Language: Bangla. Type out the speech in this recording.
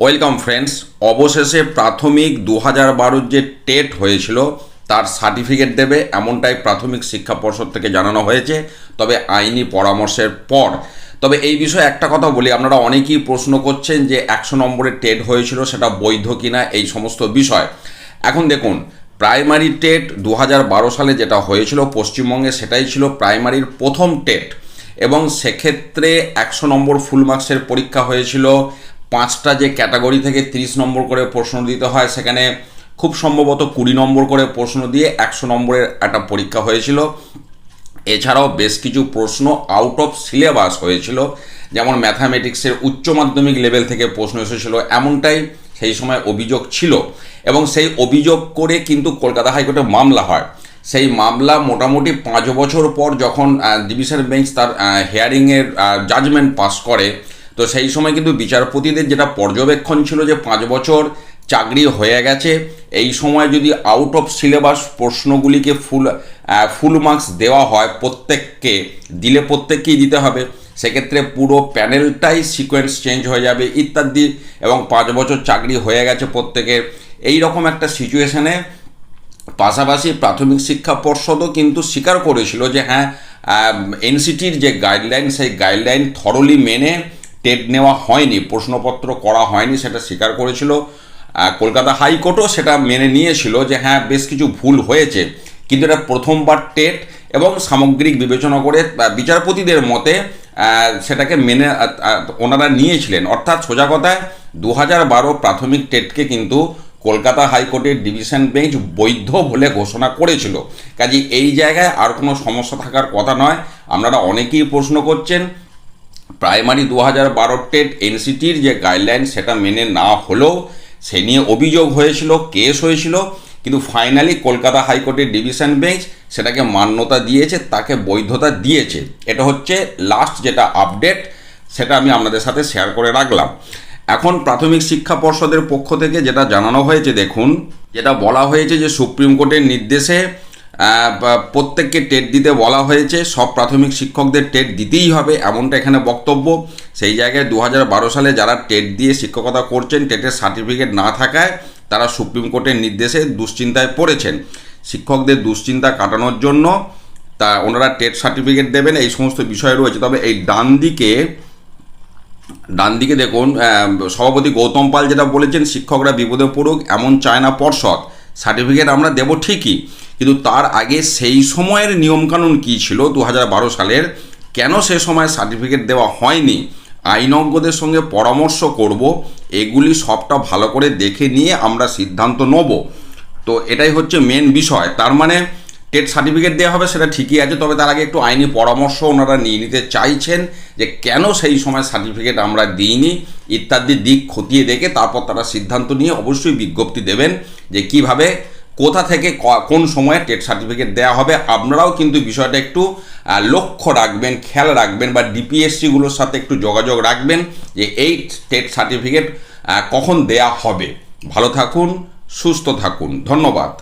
ওয়েলকাম ফ্রেন্ডস, অবশেষে প্রাথমিক দু হাজার বারোর যে টেট হয়েছিল, তার সার্টিফিকেট দেবে, এমনটাই প্রাথমিক শিক্ষা পর্ষদ থেকে জানানো হয়েছে, তবে আইনি পরামর্শের পর। তবে এই বিষয়ে একটা কথা বলি, আপনারা অনেকেই প্রশ্ন করছেন যে একশো নম্বরের টেট হয়েছিল, সেটা বৈধ কিনা, এই সমস্ত বিষয়। এখন দেখুন, প্রাইমারি টেট দু হাজার বারো সালে যেটা হয়েছিল, পশ্চিমবঙ্গে সেটাই ছিল প্রাইমারির প্রথম টেট। এবং সেক্ষেত্রে একশো নম্বর ফুল মার্কসের পরীক্ষা হয়েছিল পাঁচটা যে ক্যাটাগরি থেকে তিরিশ নম্বর করে প্রশ্ন দিতে হয়, সেখানে খুব সম্ভবত কুড়ি নম্বর করে প্রশ্ন দিয়ে একশো নম্বরের একটা পরীক্ষা হয়েছিল। এছাড়াও বেশ কিছু প্রশ্ন আউট অফ সিলেবাস হয়েছিল, যেমন ম্যাথামেটিক্সের উচ্চ মাধ্যমিক লেভেল থেকে প্রশ্ন এসেছিল, এমনটাই সেই সময় অভিযোগ ছিল। এবং সেই অভিযোগ করে কিন্তু কলকাতা হাইকোর্টে মামলা হয়। সেই মামলা মোটামুটি পাঁচ বছর পর যখন ডিভিশন বেঞ্চ তার হেয়ারিংয়ের জাজমেন্ট পাস করে তো সেই সময় কিন্তু বিচারপতিদের যেটা পর্যবেক্ষণ ছিল যে পাঁচ বছর চাকরি হয়ে গেছে, এই সময় যদি আউট অফ সিলেবাস প্রশ্নগুলিকে ফুল ফুল মার্কস দেওয়া হয় প্রত্যেককে, দিলে প্রত্যেককেই দিতে হবে। সেক্ষেত্রে পুরো প্যানেলটাই সিকোয়েন্স চেঞ্জ হয়ে যাবে ইত্যাদি, এবং পাঁচ বছর চাকরি হয়ে গেছে প্রত্যেকের। এই রকম একটা সিচুয়েশানে পাশাপাশি প্রাথমিক শিক্ষা পর্ষদও কিন্তু স্বীকার করেছিল যে হ্যাঁ এনসিটির যে গাইডলাইন সেই গাইডলাইন থরলি মেনে টেট নেওয়া হয়নি, প্রশ্নপত্র করা হয়নি, সেটা স্বীকার করেছিল কলকাতা হাইকোর্টও সেটা মেনে নিয়েছিল যে হ্যাঁ বেশ কিছু ভুল হয়েছে। কিন্তু এটা প্রথমবার টেট এবং সামগ্রিক বিবেচনা করে বিচারপতিদের মতে সেটাকে মেনে ওনারা নিয়েছিলেন। অর্থাৎ সোজা কথায় দু হাজার বারো প্রাথমিক টেটকে কিন্তু কলকাতা হাইকোর্টের ডিভিশন বেঞ্চ বৈধ বলে ঘোষণা করেছিল। কাজে এই জায়গায় আর কোনো সমস্যা থাকার কথা নয়। আপনারা অনেকেই প্রশ্ন করছেন প্রাইমারি দু হাজার বারো টেট এনসিটির যে গাইডলাইন সেটা মেনে না হলেও সে নিয়ে অভিযোগ হয়েছিল, কেস হয়েছিল, কিন্তু ফাইনালি কলকাতা হাইকোর্টের ডিভিশন বেঞ্চ সেটাকে মান্যতা দিয়েছে, তাকে বৈধতা দিয়েছে। এটা হচ্ছে লাস্ট যেটা আপডেট সেটা আমি আপনাদের সাথে শেয়ার করে রাখলাম। এখন প্রাথমিক শিক্ষা পর্ষদের পক্ষ থেকে যেটা জানানো হয়েছে, দেখুন, যেটা বলা হয়েছে যে সুপ্রিম কোর্টের নির্দেশে প্রত্যেককে টেট দিতে বলা হয়েছে, সব প্রাথমিক শিক্ষকদের টেট দিতেই হবে, এমনটা এখানে বক্তব্য। সেই জায়গায় দু হাজার বারো সালে যারা টেট দিয়ে শিক্ষকতা করছেন, টেটের সার্টিফিকেট না থাকায় তারা সুপ্রিম কোর্টের নির্দেশে দুশ্চিন্তায় পড়েছেন। শিক্ষকদের দুশ্চিন্তা কাটানোর জন্য তা ওনারা টেট সার্টিফিকেট দেবেন, এই সমস্ত বিষয় রয়েছে। তবে এই ডান দিকে ডান দিকে দেখুন সভাপতি গৌতম পাল যেটা বলেছেন, শিক্ষকরা বিপদে পড়ুক, এমন চায় না পর্ষদ। সার্টিফিকেট আমরা দেব ঠিকই কিন্তু তার আগে সেই সময়ের নিয়মকানুন কী ছিল? দু হাজার বারো সালের কেন সে সময় সার্টিফিকেট দেওয়া হয়নি? আইনজ্ঞদের সঙ্গে পরামর্শ করব। এগুলি সবটা ভালো করে দেখে নিয়ে আমরা সিদ্ধান্ত নেব। তো এটাই হচ্ছে মেন বিষয়। তার মানে টেট সার্টিফিকেট দেওয়া হবে সেটা ঠিকই আছে, তবে তার আগে একটু আইনি পরামর্শ ওনারা নিয়ে নিতে চাইছেন যে কেন সেই সময় সার্টিফিকেট আমরা দিইনি, ইত্যাদি দিক খতিয়ে দেখে তারপর তারা সিদ্ধান্ত নিয়ে অবশ্যই বিজ্ঞপ্তি দেবেন যে কীভাবে কোথা থেকে কোন সময়ে টেট সার্টিফিকেট দেওয়া হবে, আপনারাও কিন্তু বিষয়টা একটু লক্ষ্য রাখবেন, খেয়াল রাখবেন বা ডিপিএসসিগুলোর সাথে একটু যোগাযোগ রাখবেন যে এই টেট সার্টিফিকেট কখন দেয়া হবে। ভালো থাকুন, সুস্থ থাকুন। ধন্যবাদ।